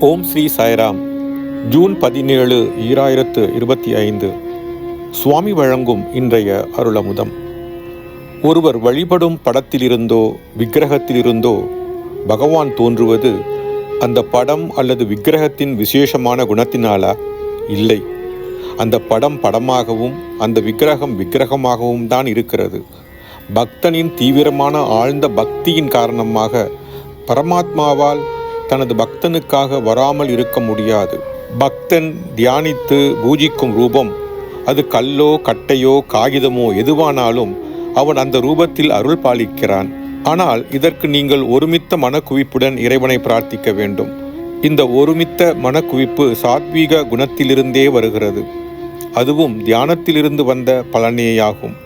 ஓம் Sri Sairam. June பதினேழு ஈராயிரத்து இருபத்தி ஐந்து. சுவாமி வழங்கும் இன்றைய அருளமுதம். ஒருவர் வழிபடும் படத்திலிருந்தோ விக்கிரகத்திலிருந்தோ பகவான் தோன்றுவது அந்த படம் அல்லது விக்கிரகத்தின் விசேஷமான குணத்தினாலா? இல்லை. அந்த படம் படமாகவும் அந்த விக்கிரகம் விக்கிரகமாகவும் தான் இருக்கிறது. பக்தனின் தீவிரமான ஆழ்ந்த பக்தியின் காரணமாக பரமாத்மாவால் தனது பக்தனுக்காக வராமல் இருக்க முடியாது. பக்தன் தியானித்து பூஜிக்கும் ரூபம் அது கல்லோ கட்டையோ காகிதமோ எதுவானாலும் அவன் அந்த ரூபத்தில் அருள் பாலிக்கிறான். ஆனால் இதற்கு நீங்கள் ஒருமித்த மனக்குவிப்புடன் இறைவனை பிரார்த்திக்க வேண்டும். இந்த ஒருமித்த மனக்குவிப்பு சாத்வீக குணத்திலிருந்தே வருகிறது. அதுவும் தியானத்திலிருந்து வந்த பலனேயாகும்.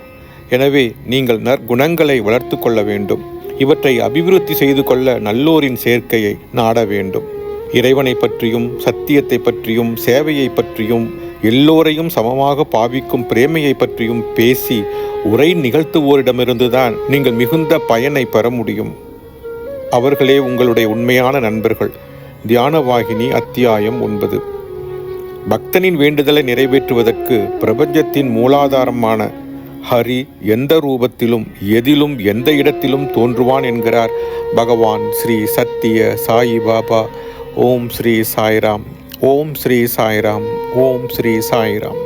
எனவே நீங்கள் நற்குணங்களை வளர்த்து கொள்ள வேண்டும். இவற்றை அபிவிருத்தி செய்து கொள்ள நல்லோரின் சேர்க்கையை நாட வேண்டும். இறைவனை பற்றியும் சத்தியத்தை பற்றியும் சேவையை பற்றியும் எல்லோரையும் சமமாக பாவிக்கும் பிரேமையை பற்றியும் பேசி உரை நிகழ்த்துவோரிடமிருந்துதான் நீங்கள் மிகுந்த பயனை பெற முடியும். அவர்களே உங்களுடைய உண்மையான நண்பர்கள். தியானவாகினி அத்தியாயம் ஒன்பது. பக்தனின் வேண்டுதலை நிறைவேற்றுவதற்கு பிரபஞ்சத்தின் மூலாதாரமான ஹரி எந்த ரூபத்திலும் எதிலும் எந்த இடத்திலும் தோன்றுவான் என்கிறார். பகவான் ஸ்ரீ சத்திய சாயி பாபா. ஓம் ஸ்ரீ சாய்ராம். ஓம் ஸ்ரீ சாய்ராம். ஓம் ஸ்ரீ சாய்ராம்.